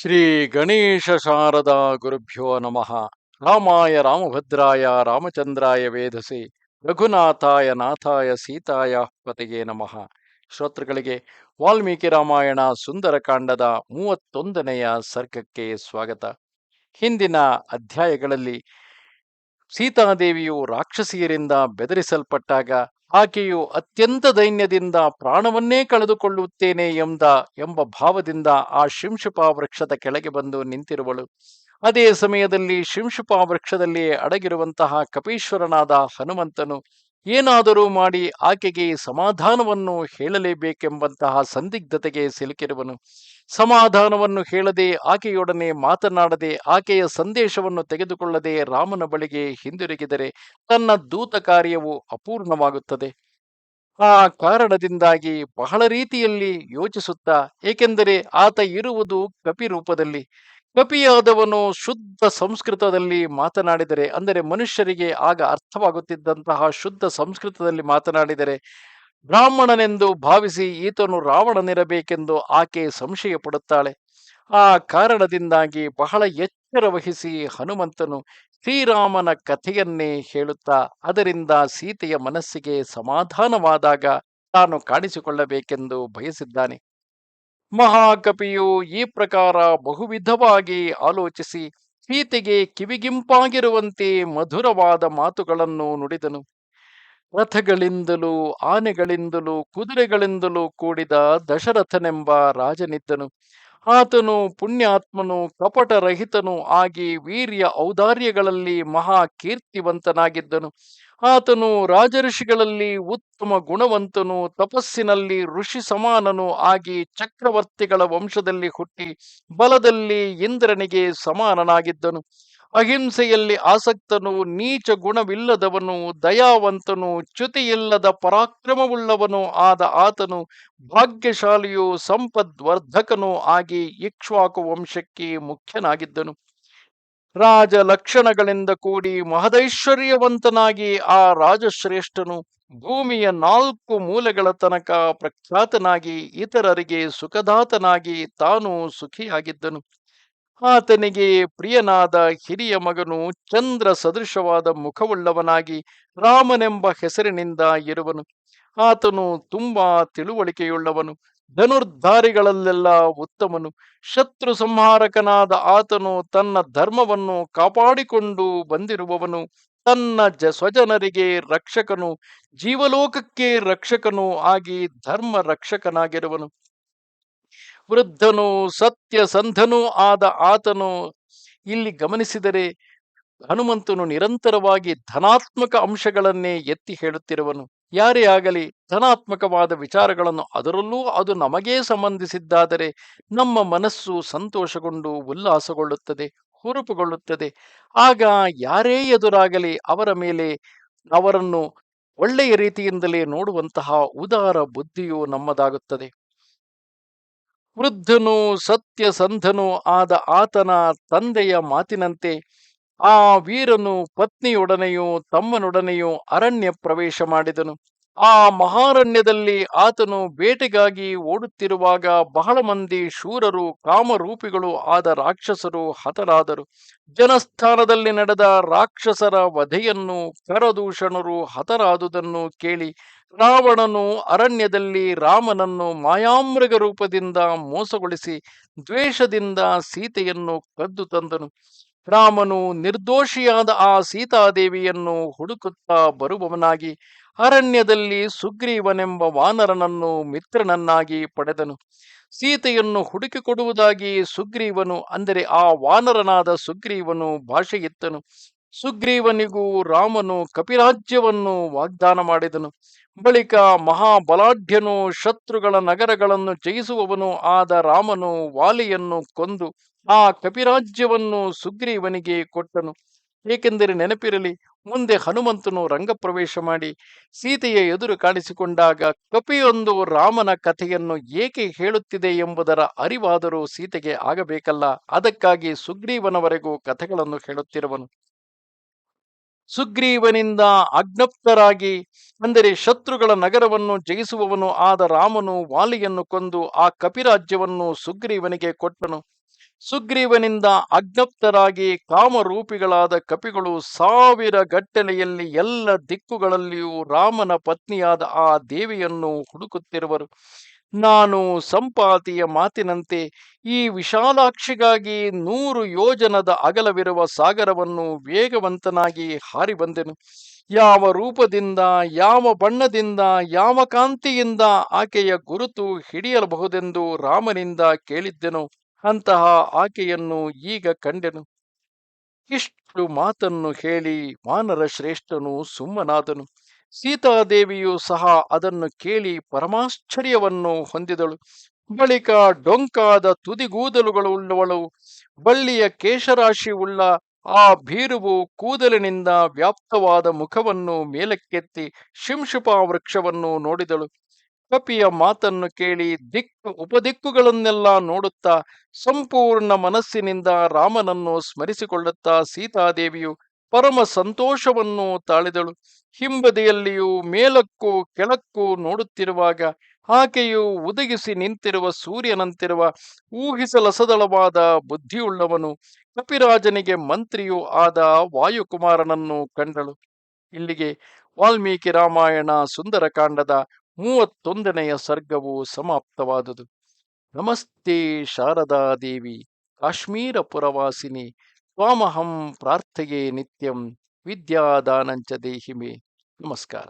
ಶ್ರೀ ಗಣೇಶ ಶಾರದಾ ಗುರುಭ್ಯೋ ನಮಃ. ರಾಮಾಯ ರಾಮಭದ್ರಾಯ, ರಾಮಚಂದ್ರಾಯ ವೇಧಸಿ ರಘುನಾಥಾಯ, ನಾಥಾಯ, ಸೀತಾಯ ಪತೆಗೆ ನಮಃ. ಶ್ರೋತೃಗಳಿಗೆ ವಾಲ್ಮೀಕಿ ರಾಮಾಯಣ ಸುಂದರಕಾಂಡದ ಮೂವತ್ತೊಂದನೆಯ ಸರ್ಗಕ್ಕೆ ಸ್ವಾಗತ. ಹಿಂದಿನ ಅಧ್ಯಾಯಗಳಲ್ಲಿ ಸೀತಾದೇವಿಯು ರಾಕ್ಷಸಿಯರಿಂದ ಬೆದರಿಸಲ್ಪಟ್ಟಾಗ ಆಕೆಯು ಅತ್ಯಂತ ದೈನ್ಯದಿಂದ ಪ್ರಾಣವನ್ನೇ ಕಳೆದುಕೊಳ್ಳುತ್ತೇನೆ ಎಂದ, ಎಂಬ ಭಾವದಿಂದ ಆ ಶಿಂಶುಪ ವೃಕ್ಷದ ಕೆಳಗೆ ಬಂದು ನಿಂತಿರುವಳು. ಅದೇ ಸಮಯದಲ್ಲಿ ಶಿಂಶುಪ ವೃಕ್ಷದಲ್ಲಿ ಅಡಗಿರುವಂತಹ ಕಪೀಶ್ವರನಾದ ಹನುಮಂತನು ಏನಾದರೂ ಮಾಡಿ ಆಕೆಗೆ ಸಮಾಧಾನವನ್ನು ಹೇಳಲೇಬೇಕೆಂಬಂತಹ ಸಂದಿಗ್ಧತೆಗೆ ಸಿಲುಕಿರುವನು. ಸಮಾಧಾನವನ್ನು ಹೇಳದೆ ಆಕೆಯೊಡನೆ ಮಾತನಾಡದೆ ಆಕೆಯ ಸಂದೇಶವನ್ನು ತೆಗೆದುಕೊಳ್ಳದೆ ರಾಮನ ಬಳಿಗೆ ಹಿಂದಿರುಗಿದರೆ ತನ್ನ ದೂತ ಕಾರ್ಯವು ಅಪೂರ್ಣವಾಗುತ್ತದೆ. ಆ ಕಾರಣದಿಂದಾಗಿ ಬಹಳ ರೀತಿಯಲ್ಲಿ ಯೋಚಿಸುತ್ತಾ, ಏಕೆಂದರೆ ಆತ ಇರುವುದು ಕಪಿ ರೂಪದಲ್ಲಿ ಕಪಿಯಾದವನು ಶುದ್ಧ ಸಂಸ್ಕೃತದಲ್ಲಿ ಮಾತನಾಡಿದರೆ, ಅಂದರೆ ಮನುಷ್ಯರಿಗೆ ಆಗ ಅರ್ಥವಾಗುತ್ತಿದ್ದಂತಹ ಶುದ್ಧ ಸಂಸ್ಕೃತದಲ್ಲಿ ಮಾತನಾಡಿದರೆ, ಬ್ರಾಹ್ಮಣನೆಂದು ಭಾವಿಸಿ ಈತನು ರಾವಣನಿರಬೇಕೆಂದು ಆಕೆ ಸಂಶಯ ಆ ಕಾರಣದಿಂದಾಗಿ ಬಹಳ ಎಚ್ಚರ ವಹಿಸಿ ಹನುಮಂತನು ಶ್ರೀರಾಮನ ಕಥೆಯನ್ನೇ ಹೇಳುತ್ತಾ, ಅದರಿಂದ ಸೀತೆಯ ಮನಸ್ಸಿಗೆ ಸಮಾಧಾನವಾದಾಗ ತಾನು ಕಾಣಿಸಿಕೊಳ್ಳಬೇಕೆಂದು ಬಯಸಿದ್ದಾನೆ. ಮಹಾಕಪಿಯು ಈ ಪ್ರಕಾರ ಬಹುವಿಧವಾಗಿ ಆಲೋಚಿಸಿ ಸೀತೆಗೆ ಕಿವಿಗಿಂಪಾಗಿರುವಂತೆ ಮಧುರವಾದ ಮಾತುಗಳನ್ನು ನುಡಿದನು. ರಥಗಳಿಂದಲೂ ಆನೆಗಳಿಂದಲೂ ಕುದುರೆಗಳಿಂದಲೂ ಕೂಡಿದ ದಶರಥನೆಂಬ ರಾಜನಿದ್ದನು. ಆತನು ಪುಣ್ಯಾತ್ಮನು, ಕಪಟರಹಿತನು ಆಗಿ ವೀರ್ಯ ಔದಾರ್ಯಗಳಲ್ಲಿ ಮಹಾ ಕೀರ್ತಿವಂತನಾಗಿದ್ದನು ಆತನು ರಾಜಋಷಿಗಳಲ್ಲಿ ಉತ್ತಮ ಗುಣವಂತನು, ತಪಸ್ಸಿನಲ್ಲಿ ಋಷಿ ಸಮಾನನು ಆಗಿ ಚಕ್ರವರ್ತಿಗಳ ವಂಶದಲ್ಲಿ ಹುಟ್ಟಿ ಬಲದಲ್ಲಿ ಇಂದ್ರನಿಗೆ ಸಮಾನನಾಗಿದ್ದನು. ಅಹಿಂಸೆಯಲ್ಲಿ ಆಸಕ್ತನು, ನೀಚ ಗುಣವಿಲ್ಲದವನು, ದಯಾವಂತನು, ಚ್ಯುತಿಯಿಲ್ಲದ ಪರಾಕ್ರಮವುಳ್ಳವನು ಆದ ಆತನು ಭಾಗ್ಯಶಾಲಿಯು ಸಂಪದ್ವರ್ಧಕನು ಆಗಿ ಇಕ್ಷ್ವಾಕು ವಂಶಕ್ಕೆ ಮುಖ್ಯನಾಗಿದ್ದನು. ರಾಜ ಲಕ್ಷಣಗಳಿಂದ ಕೂಡಿ ಮಹದೈಶ್ವರ್ಯವಂತನಾಗಿ ಆ ರಾಜಶ್ರೇಷ್ಠನು ಭೂಮಿಯ ನಾಲ್ಕು ಮೂಲೆಗಳ ತನಕ ಪ್ರಖ್ಯಾತನಾಗಿ ಇತರರಿಗೆ ಸುಖದಾತನಾಗಿ ತಾನು ಸುಖಿಯಾಗಿದ್ದನು. ಆತನಿಗೆ ಪ್ರಿಯನಾದ ಹಿರಿಯ ಮಗನು ಚಂದ್ರ ಸದೃಶವಾದ ಮುಖವುಳ್ಳವನಾಗಿ ರಾಮನೆಂಬ ಹೆಸರಿನಿಂದ ಇರುವನು. ಆತನು ತುಂಬಾ ತಿಳುವಳಿಕೆಯುಳ್ಳವನು, ಧನುರ್ಧಾರಿಗಳಲ್ಲೆಲ್ಲ ಉತ್ತಮನು. ಶತ್ರು ಸಂಹಾರಕನಾದ ಆತನು ತನ್ನ ಧರ್ಮವನ್ನು ಕಾಪಾಡಿಕೊಂಡು ಬಂದಿರುವವನು, ತನ್ನ ಜ ಸ್ವಜನರಿಗೆ ರಕ್ಷಕನು, ಜೀವಲೋಕಕ್ಕೆ ರಕ್ಷಕನು ಆಗಿ ಧರ್ಮ ರಕ್ಷಕನಾಗಿರುವನು. ವೃದ್ಧನು, ಸತ್ಯಸಂಧನೂ ಆದ ಆತನು ಇಲ್ಲಿ ಗಮನಿಸಿದರೆ, ಹನುಮಂತನು ನಿರಂತರವಾಗಿ ಧನಾತ್ಮಕ ಅಂಶಗಳನ್ನೇ ಎತ್ತಿ ಹೇಳುತ್ತಿರುವನು. ಯಾರೇ ಆಗಲಿ ಧನಾತ್ಮಕವಾದ ವಿಚಾರಗಳನ್ನು ಅದರಲ್ಲೂ ಅದು ನಮಗೇ ಸಂಬಂಧಿಸಿದ್ದಾದರೆ ನಮ್ಮ ಮನಸ್ಸು ಸಂತೋಷಗೊಂಡು ಉಲ್ಲಾಸಗೊಳ್ಳುತ್ತದೆ, ಹುರುಪುಗೊಳ್ಳುತ್ತದೆ. ಆಗ ಯಾರೇ ಎದುರಾಗಲಿ ಅವರ ಮೇಲೆ ಅವರನ್ನು ಒಳ್ಳೆಯ ರೀತಿಯಿಂದಲೇ ನೋಡುವಂತಹ ಉದಾರ ಬುದ್ಧಿಯು ನಮ್ಮದಾಗುತ್ತದೆ. ವೃದ್ಧನು, ಸತ್ಯಸಂಧನು ಆದ ಆತನ ತಂದೆಯ ಮಾತಿನಂತೆ ಆ ವೀರನು ಪತ್ನಿಯೊಡನೆಯೂ ತಮ್ಮನೊಡನೆಯೂ ಅರಣ್ಯ ಪ್ರವೇಶ ಮಾಡಿದನು. ಆ ಮಹಾರಣ್ಯದಲ್ಲಿ ಆತನು ಬೇಟೆಗಾಗಿ ಓಡುತ್ತಿರುವಾಗ ಬಹಳ ಮಂದಿ ಶೂರರು, ಕಾಮರೂಪಿಗಳು ಆದ ರಾಕ್ಷಸರು ಹತರಾದರು. ಜನಸ್ಥಾನದಲ್ಲಿ ನಡೆದ ರಾಕ್ಷಸರ ವಧೆಯನ್ನು ಕರದೂಷಣರು ಹತರಾದುದನ್ನು ಕೇಳಿ ರಾವಣನು ಅರಣ್ಯದಲ್ಲಿ ರಾಮನನ್ನು ಮಾಯಾಮೃಗ ರೂಪದಿಂದ ಮೋಸಗೊಳಿಸಿ ದ್ವೇಷದಿಂದ ಸೀತೆಯನ್ನು ಕದ್ದು ತಂದನು. ರಾಮನು ನಿರ್ದೋಷಿಯಾದ ಆ ಸೀತಾದೇವಿಯನ್ನು ಹುಡುಕುತ್ತಾ ಬರುವವನಾಗಿ ಅರಣ್ಯದಲ್ಲಿ ಸುಗ್ರೀವನೆಂಬ ವಾನರನನ್ನು ಮಿತ್ರನನ್ನಾಗಿ ಪಡೆದನು. ಸೀತೆಯನ್ನು ಹುಡುಕಿಕೊಡುವುದಾಗಿ ಸುಗ್ರೀವನು, ಅಂದರೆ ಆ ವಾನರನಾದ ಸುಗ್ರೀವನು ಭಾಷೆಯಿತ್ತನು. ಸುಗ್ರೀವನಿಗೂ ರಾಮನು ಕಪಿರಾಜ್ಯವನ್ನು ವಾಗ್ದಾನ ಮಾಡಿದನು. ಬಳಿಕ ಮಹಾಬಲಾಢ್ಯನು ಶತ್ರುಗಳ ನಗರಗಳನ್ನು ಜಯಿಸುವವನು, ಆದ ರಾಮನು ವಾಲಿಯನ್ನು ಕೊಂದು ಆ ಕಪಿರಾಜ್ಯವನ್ನು ಸುಗ್ರೀವನಿಗೆ ಕೊಟ್ಟನು. ಏಕೆಂದರೆ ನೆನಪಿರಲಿ, ಮುಂದೆ ಹನುಮಂತನು ರಂಗಪ್ರವೇಶ ಮಾಡಿ ಸೀತೆಯ ಎದುರು ಕಾಣಿಸಿಕೊಂಡಾಗ ಕಪಿಯೊಂದು ರಾಮನ ಕಥೆಯನ್ನು ಏಕೆ ಹೇಳುತ್ತಿದೆ ಎಂಬುದರ ಅರಿವಾದರೂ ಸೀತೆಗೆ ಆಗಬೇಕಲ್ಲ. ಅದಕ್ಕಾಗಿ ಸುಗ್ರೀವನವರೆಗೂ ಕಥೆಗಳನ್ನು ಹೇಳುತ್ತಿರುವನು. ಸುಗ್ರೀವನಿಂದ ಅಜ್ಞಪ್ತರಾಗಿ ಅಂದರೆ ಶತ್ರುಗಳ ನಗರವನ್ನು ಜಯಿಸುವವನು ಆದ ರಾಮನು ವಾಲಿಯನ್ನು ಕೊಂದು ಆ ಕಪಿರಾಜ್ಯವನ್ನು ಸುಗ್ರೀವನಿಗೆ ಕೊಟ್ಟನು. ಸುಗ್ರೀವನಿಂದ ಅಜ್ಞಪ್ತರಾಗಿ ಕಾಮರೂಪಿಗಳಾದ ಕಪಿಗಳು ಸಾವಿರ ಗಟ್ಟಲೆಯಲ್ಲಿ ಎಲ್ಲ ದಿಕ್ಕುಗಳಲ್ಲಿಯೂ ರಾಮನ ಪತ್ನಿಯಾದ ಆ ದೇವಿಯನ್ನು ಹುಡುಕುತ್ತಿರುವರು. ನಾನು ಸಂಪಾತಿಯ ಮಾತಿನಂತೆ ಈ ವಿಶಾಲಾಕ್ಷಿಗಾಗಿ ನೂರು ಯೋಜನದ ಅಗಲವಿರುವ ಸಾಗರವನ್ನು ವೇಗವಂತನಾಗಿ ಹಾರಿ ಬಂದೆನು ಯಾವ ರೂಪದಿಂದ, ಯಾವ ಬಣ್ಣದಿಂದ, ಯಾವ ಕಾಂತಿಯಿಂದ ಆಕೆಯ ಗುರುತು ಹಿಡಿಯಲಬಹುದೆಂದು ರಾಮನಿಂದ ಕೇಳಿದ್ದೆನು. ಅಂತಹ ಆಕೆಯನ್ನು ಈಗ ಕಂಡೆನು. ಇಷ್ಟು ಮಾತನ್ನು ಹೇಳಿ ಮಾನರ ಶ್ರೇಷ್ಠನು ಸುಮ್ಮನಾದನು. ಸೀತಾದೇವಿಯು ಸಹ ಅದನ್ನು ಕೇಳಿ ಪರಮಾಶ್ಚರ್ಯವನ್ನು ಹೊಂದಿದಳು. ಬಳಿಕ ಡೊಂಕಾದ ತುದಿಗೂದಲುಗಳು ಉಳ್ಳವಳು. ಬಳ್ಳಿಯ ಕೇಶರಾಶಿ ಉಳ್ಳ ಆ ಭೀರುವು ಕೂದಲಿನಿಂದ ವ್ಯಾಪ್ತವಾದ ಮುಖವನ್ನು ಮೇಲಕ್ಕೆತ್ತಿ ಶಿಂಶುಪ ವೃಕ್ಷವನ್ನು ನೋಡಿದಳು. ಕಪಿಯ ಮಾತನ್ನು ಕೇಳಿ ದಿಕ್ಕು, ಉಪದಿಕ್ಕುಗಳನ್ನೆಲ್ಲ ನೋಡುತ್ತಾ, ಸಂಪೂರ್ಣ ಮನಸ್ಸಿನಿಂದ ರಾಮನನ್ನು ಸ್ಮರಿಸಿಕೊಳ್ಳುತ್ತಾ ಸೀತಾದೇವಿಯು ಪರಮ ಸಂತೋಷವನ್ನು ತಾಳಿದಳು. ಹಿಂಬದಿಯಲ್ಲಿಯೂ ಮೇಲಕ್ಕೂ ಕೆಳಕ್ಕೂ ನೋಡುತ್ತಿರುವಾಗ ಆಕೆಯು ಉದಗಿಸಿ ನಿಂತಿರುವ ಸೂರ್ಯನಂತಿರುವ ಊಹಿಸಲಸದಳವಾದ ಬುದ್ಧಿಯುಳ್ಳವನು ಕಪಿರಾಜನಿಗೆ ಮಂತ್ರಿಯೂ ಆದ ವಾಯುಕುಮಾರನನ್ನು ಕಂಡಳು. ಇಲ್ಲಿಗೆ ವಾಲ್ಮೀಕಿ ರಾಮಾಯಣ ಸುಂದರಕಾಂಡದ ಮೂವತ್ತೊಂದನೆಯ ಸರ್ಗವು ಸಮಾಪ್ತವಾದುದು. ನಮಸ್ತೆ ಶಾರದಾದೇವಿ ಕಾಶ್ಮೀರ ಪುರವಾಸಿನಿ ತ್ವಾಮಹಂ ಪ್ರಾರ್ಥೆಯೇ ನಿತ್ಯಂ ವಿದ್ಯಾದಾನಂಚ ದೇಹಿಮೆ. ನಮಸ್ಕಾರ.